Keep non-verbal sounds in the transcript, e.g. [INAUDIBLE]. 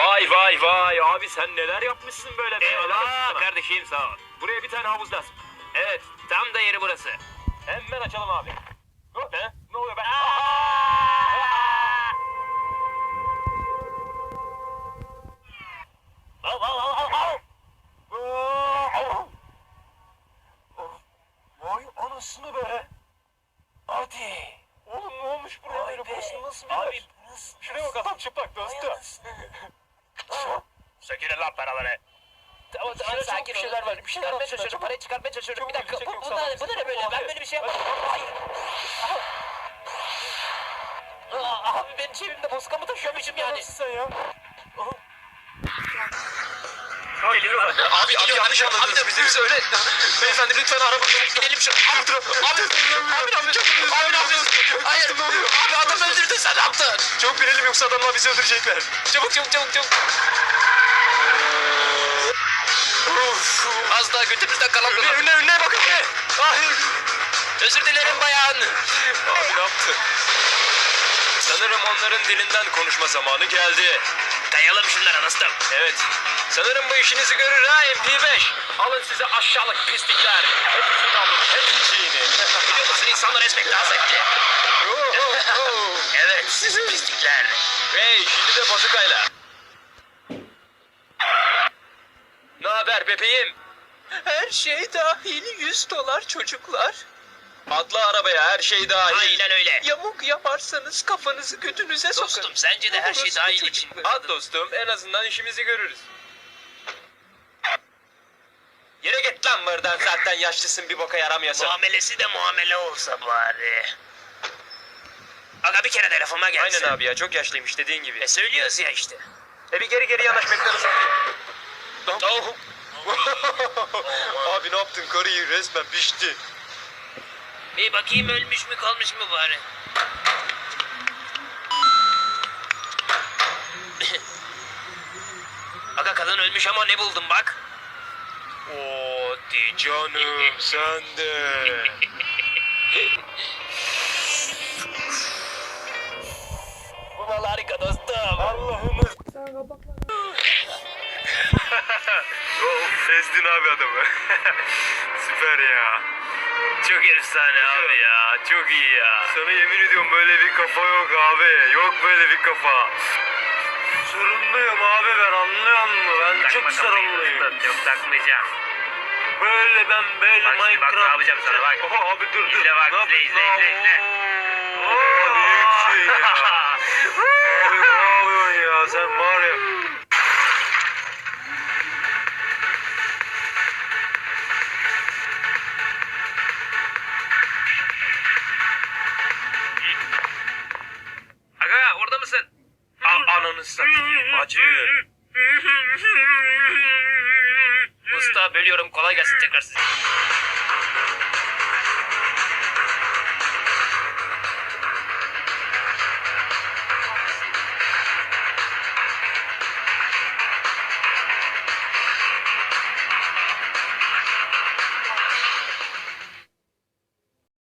Vay vay abi sen neler yapmışsın böyle Eyvallah kardeşim sağ ol. Buraya bir tane havuz lazım. Evet tam da yeri burası. Hemen açalım abi. Be. Ne oluyor be? Al al al al al. Vay anasını be. Hadi. Oğlum ne olmuş buraya Vay. Burası nasıl bir Abi. Şuraya bak adam çıplak dostum. Sökülün lan paraları. Tamam tamam Şurada sakin bir şeyler var, bir şeyler atsana, çalışıyorum. çabuk. Parayı çıkartmaya çalışıyorum. Bir Çabuk dakika. Bu, bu, da, bu da ne böyle? abi. Ben böyle bir şey yapmadım. Hayır. Aa, abi ben cebimde boska mı taşıyormuşum yani? Nasıl sen ya? Geliyorum. Abi abi yanlış anladınız. Bize bize öyle. Beyefendi lütfen araba. Gidelim şu. Abi, abi, abi ne yapıyorsun? Abi ne yapıyorsun? Hayır. Abi adam öldürdü sen ne yaptın? Çok bilelim yoksa adamlar bizi öldürecekler. Çabuk çabuk çabuk çabuk. Az daha götümüzden kalan Önüne önüne önüne bakın. Hayır. Özür dilerim bayan. Abi ne yaptı? Sanırım onların dilinden konuşma zamanı geldi. Dayalım şunlara dostum. Evet. Sanırım bu işinizi görür ha MP5. Alın size aşağılık pislikler. Hepsini alın. Hepsini. Biliyor musun insanlar esmek daha zevkli. Evet siz pislikler. Hey şimdi de bozukayla. Ne haber bebeğim? Her şey dahil 100 dolar çocuklar. Atla arabaya her şey dahil. Aynen öyle. Yamuk yaparsanız kafanızı götünüze sokun. Dostum sence de her şey dahil çocuk için. At dostum en azından işimizi görürüz. Yere git lan buradan zaten yaşlısın bir boka yaramıyorsun. Muamelesi de muamele olsa bari. Aga bir kere de lafıma gelsin. Aynen abi ya çok yaşlıymış dediğin gibi. E söylüyoruz ya işte. E bir geri geri yanaşmaktan Oh. [LAUGHS] abi ne yaptın karıyı resmen pişti. Bir bakayım ölmüş mü kalmış mı bari. [LAUGHS] Aga kadın ölmüş ama ne buldum bak. Oo di canım [LAUGHS] sen de. Bu harika dostum. Allah'ımız. of ezdin abi adamı. [LAUGHS] Süper ya. Çok efsane abi ya. Çok iyi ya. Sana yemin ediyorum böyle bir kafa yok abi. Yok böyle bir kafa. Sorunluyum abi ben anlıyor musun? Ben çok sorunluyum. Yok takmayacağım. Böyle ben böyle Bak şimdi bak, ne yapacağım sana, bak. Oha abi dur dur. İzle bak, Ne izle, yapıyorsun? izle, izle, izle. Oo, büyük şey ya. [LAUGHS] A- ananı satayım acı. Usta bölüyorum kolay gelsin tekrar size.